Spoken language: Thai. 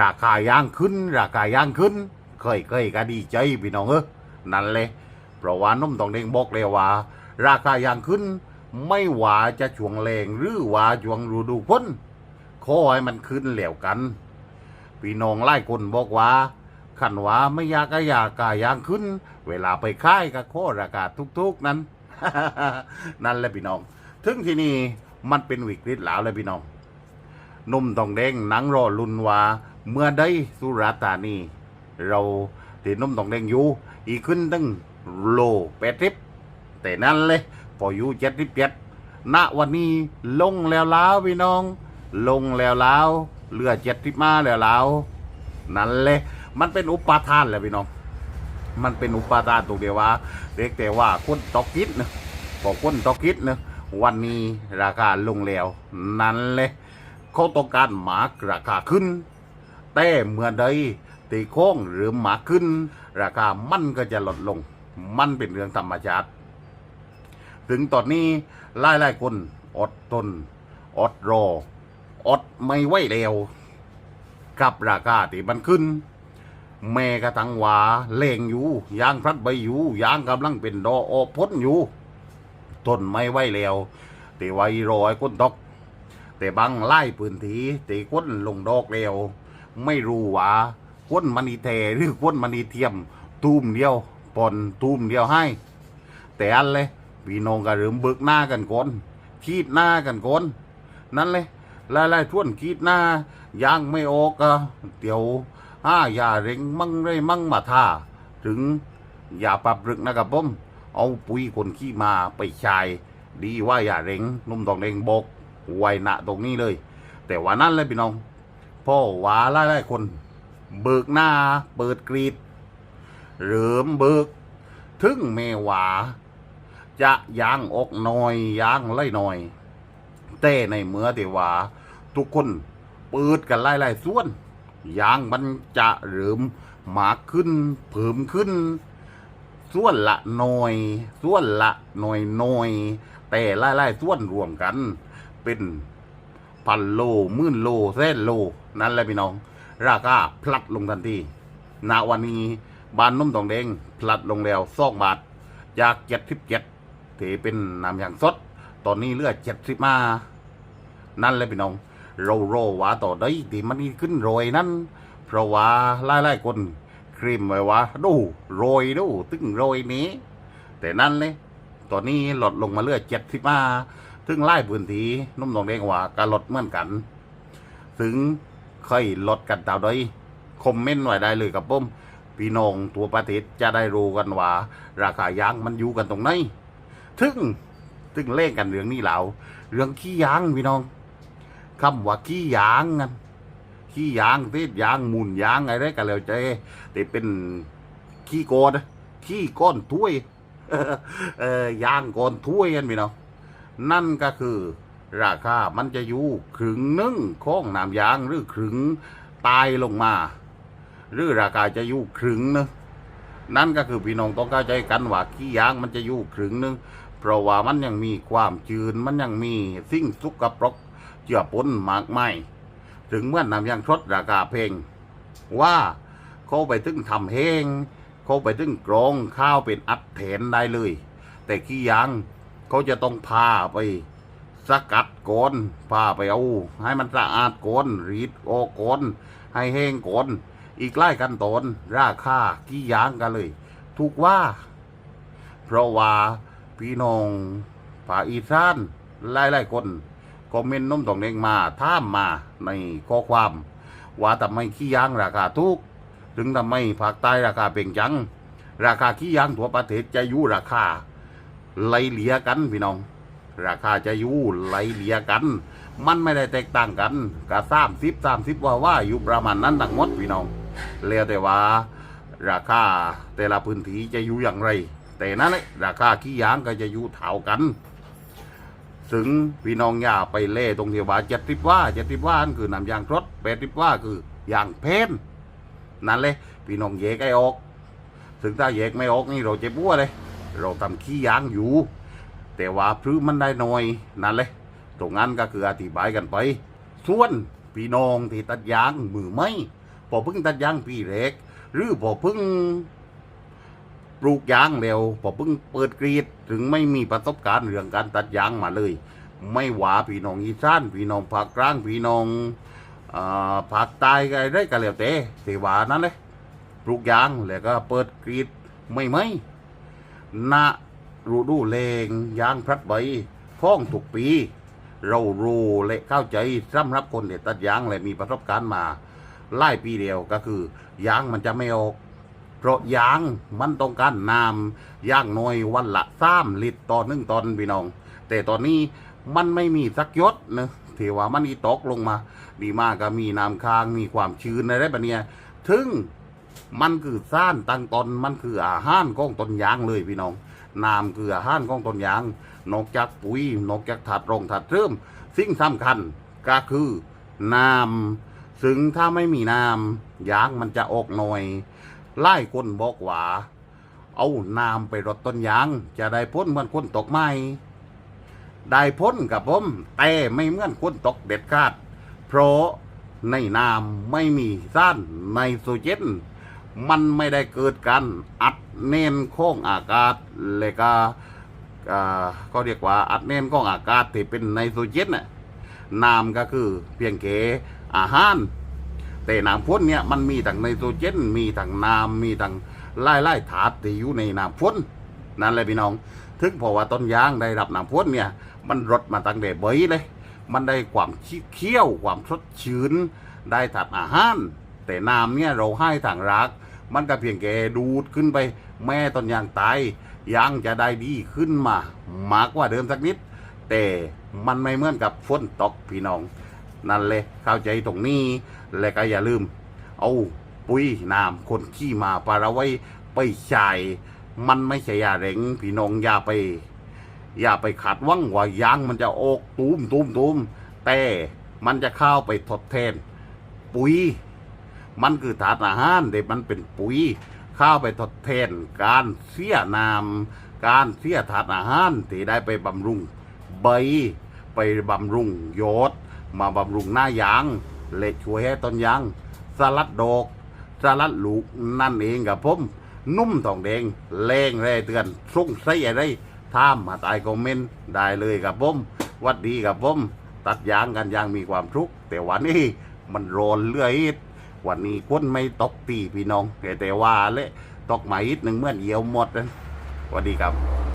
ราคายางขึ้น ราคายางขึ้น เคยเคยก็ดีใจพี่น้องเออนั่นเลยเพราะว่านุ่มตองเด้งบอกเลยว่า ราคายางขึ้น ไม่ว่าจะช่วงแรงหรือว่าช่วงฤดูฝนขอให้มันขึ้นแล้วกัน พี่น้องไล่คนบอกว่าขันว่าไม่อยากก็อยากกายางขึ้น เวลาไปค่ายก็ขอราคาทุกๆนั้น นั่นแหละพี่น้อง ถึงที่นี่มันเป็นวิกฤตแล้วเลยพี่น้องนุ่มทองแดงนังรอลุนว่า เมื่อได้สุราษฎร์ธานีเราที่นุ่มทองแดงอยู่อีกขึ้นตั้งโลแปดสิบแต่นั่นเลยพออยู่เจ็ดสิบเจ็ดณวันนี้ลงแล้วล้วพี่น้อง ลงแล้วล้วเหลือเจ็ดสิบมาแล้วล้วนั่นเลยมันเป็นอุปทานแหละพี่น้อง มันเป็นอุปทานตรงเดียวว่าเด็กแต่ว่าคนตอกกิดนะพอกคนตอกกิดนะวันนี้ราคาลงแล้ว นั่นเลยเขาต้องการหมากราคาขึ้น แต่เมื่อใดตีโค้งหรือหมาขึ้น ราคามันก็จะลดลง มันเป็นเรื่องธรรมชาติ ถึงตอนนี้หลายหลายคนอดทนอดรอ อดไม่ไหวแล้วกับราคาที่มันขึ้น แม่กระทังว่าเลงอยู่ยางพลัดใบอยู่ยางกำลังเป็นดอกออกพ้นอยู่ทนไม่ไหวแล้วแต่ไว้รอให้คนตกแต่บางไล่พื้นที่แต่คนลงดอกแล้ว ไม่รู้ว่าคนมันอีเทหรือคนมันอีเทียม ตูมเดียวปอนตูมเดียวให้ แต่อันเลยพี่น้องก็เริ่มเบิกหน้ากันก่อนคิดหน้ากันก่อนนั่นเลยไล่ๆทวนคิดหน้ายางไม่ออกก็เดี๋ยวห้าอย่าเร่งมั่งไรมั่งมาท่าถึงอย่าปรับรึกนะครับผมเอาปุ๋ยคนขี้มาไปใช้ดีว่าอย่าเร่งนุ่มตองเร่งบกไว้ณตรงนี้เลย แต่ว่านั่นเลยพี่น้อง พ่อว่าไล่ๆคน เบิกหน้าเปิดกรีดเริ่มเบิก ถึงแม่หวา จะยางอกหน่อยยางไล่หน่อยแต่ในเมื่อที่ว่าทุกคนเปิดกันไล่ไล่ส่วนยางมันจะเริ่มหมากขึ้นเพิ่มขึ้น ส่วนละหน่อย ส่วนละหน่อยหน่อย แต่ไล่ไล่ส่วนรวมกัน เป็นพันโลมื่นโลแสนโล นั่นแหละพี่น้อง ราคาพลัดลงทันทีณวันนี้บานนุ่มทองแดงพลัดลงแล้วสองบาทจากเจ็ดสิบเจ็ดที่เป็นน้ำยางสด ตอนนี้เลือเจ็ดสิบมานั่นแหละพี่น้อง เราโรว่าต่อได้ที่มันขึ้นโรยนั้นเพราะว่าหลายๆคนครีมไว้ว่าดูโรยดูตึงโรยนี้ แต่นั่นเลยตอนนี้ลดลงมาเลือเจ็ดสิบมาถึงไล่พื้นที่นุ่มทองแดงว่าก็ลดเหมือนกัน ถึง เคยลดกันเท่าใดคอมเมนต์ไว้ได้เลยกับผมพี่น้องตัวประเทศจะได้รู้กันว่า ราคายางมันอยู่กันตรงไหนถึงถึงเล่นกันเรื่องนี้แล้วเรื่องขี้ยางพี่น้องคำว่าขี้ยางกันขี้ยางเทศยางมุนยางอะไรกันแล้วใจแต่เป็นขี้โกนขี้ก้อนถ้วยเออยางก้อนถ้วยกันพี่น้องนั่นก็คือ ราคา มันจะอยู่ครึ่งนึ่งของน้ำยางหรือครึ่งตายลงมา หรือราคาจะอยู่ครึ่งนึงนั่นก็คือพี่น้องต้องเข้าใจกันว่าขี้ยางมันจะอยู่ครึ่งนึงเพราะว่ามันยังมีความจืดมันยังมีสิ่งสุกปรกเจือปนมากมายถึงเมื่อนำยางทดราคาเพลงว่าเขาไปถึงทำเฮงเขาไปถึงกรองข้าวเป็นอัดแถนได้เลย แต่ขี้ยางเขาจะต้องพาไป สกัดก่อนพาไปเอา ให้มันสะอาดก่อนรีดออกก่อนให้แห้งก่อนอีกไล่ขั้นตนราคากี่อยางกันเลยถูกว่า เพราะว่าพี่น้องภาคอีสานหลายๆคนคอมเมนต์น้มตองเด้งมาท่ามมาในข้อความ ว่าทำไมขี้ยางราคาถูกถึงทำไมภาคใต้ราคาเป่งจัง ราคาขี้ยางทั่วประเทศจะอยู่ราคาไล่เลี่ยกันพี่น้อง ราคาจะอยู่ไหลเลียกัน มันไม่ได้แตกต่างกันก็สามสิบสามสิบว่าว่าอยู่ประมาณนั้นทั้งหมดพี่น้องแล้วแต่ว่า ราคาแต่ละพื้นที่จะอยู่อย่างไร แต่นั่นแหละราคาขี้ยางก็จะอยู่เท่ากันถึงพี่น้องอย่าไปเล่ตรงที่ว่าเจ็ดสิบว่าเจ็ดสิบว่านั่นคือน้ำยางรถแปดสิบว่าคือยางเพนนั่นเลยพี่น้องแยกไอออก ถึงถ้าแยกไม่ออกนี่เราเจ็บปัวเลย เราทำขี้ยางอยู่ แต่ว่าพื้มันได้น้อยนั่นเลยตรงนั้นก็คืออธิบายกันไป ส่วนพี่น้องที่ตัดยางมือไม่พอพึ่งตัดยางปีเล็ก หรือพอพึ่งปลูกยางเร็วพอพึ่งเปิดกรีดถึงไม่มีประสบการณ์เรื่องการตัดยางมาเลย ไม่หวาพี่น้องอีสานพี่น้องภาคกลางพี่น้องอ่าภาคใต้ก็ได้ก็แล้วแต่ที่ว่านั่นเลยปลูกยางแล้วก็เปิดกรีดไม่ไม่ณ ฤดูแลงยางพลัดใบพ้องทุกปี เรารู้และเข้าใจสำหรับคนที่ตัดยางและมีประสบการณ์มาไล่ปีเดียวก็คือยางมันจะไม่ออกเพราะยางมันต้องการน้ำยางน้อยวันละสามลิตรต่อหนึ่งตอนพี่น้อง แต่ตอนนี้มันไม่มีสักยศนะที่ว่ามันอีตกลงมา ดีมากก็มีน้ำค้างมีความชื้นอะไรแบบเนี้ยถึงมันคือซ่านตั้งตอนมันคืออาหารของต้นยางเลยพี่น้อง น้ำคืออาหารของต้นยาง นอกจากปุ๋ย นอกจากถัดรองถัดเริ่ม สิ่งสำคัญก็คือน้ำซึ่งถ้าไม่มีน้ำยางมันจะออกหน่อยไล่คนบอกว่าเอาน้ำไปรดต้นยาง จะได้พ้นเหมือนคนตกไม้ได้พ้นกับผมแต่ไม่เหมือนคนตกเด็ดขาด เพราะในน้ำไม่มีสารไนโตรเจน มันไม่ได้เกิดการอัดแน่นของอากาศเลยก็อ่าก็เรียกว่าอัดแน่นของอากาศที่เป็นไนโตรเจนน่ะน้ำก็คือเพียงแค่อาหาร แต่น้ำพ่นเนี่ยมันมีทั้งไนโตรเจน มีทั้งน้ำมีทั้งไล่ไล่ถาดที่อยู่ในน้ำพ่นนั่นแหละพี่น้อง ถึงเพราะว่าต้นยางได้รับน้ำพ่นเนี่ยมันรดมาตั้งแต่เบยเลย มันได้ความเคี้ยวความสดชื่นได้ถัดอาหาร แต่น้ำเนี่ยเราให้ทางรัก มันก็เพียงแค่ดูดขึ้นไป แม่ต้นยางตายยางจะได้ดีขึ้นมามากกว่าเดิมสักนิด แต่มันไม่เหมือนกับฝนตกพี่น้อง นั่นเลยเข้าใจตรงนี้ และก็อย่าลืม เอาปุ๋ยน้ำคนขี้มาปลาระไว้ไปใช้มันไม่ใช่ยาเหร็งพี่น้องอย่าไป อย่าไปขัดหวังว่ายางมันจะออกตูมตูมตูมแต่มันจะเข้าไปทดแทน ปุ๋ย มันคือถาดอาหารเด็มันเป็นปุ๋ยข้าวไปทดแทนการเสียน้ำการเสียถาดอาหารที่ได้ไปบำรุงใบไปบำรุงยอดมาบำรุงหน้ายางเละช่วยให้ต้นยางสลัดดอกสลัดลูกนั่นเองกับผมนุ่มทองแดงแรงแร่เตือนส่งใส่อะไรถ้ามมาตายคอมเมนต์ได้เลยกับผมวัดดีกับผมตัดยางกันยางมีความทุกข์แต่วันนี้มันร้อนเรื่อย วันนี้คนไม่ตกตีพี่น้องแต่แต่ว่าเละตกหมาอีกหนึ่งเมื่อเหี่ยวหมดนะสวัสดีครับ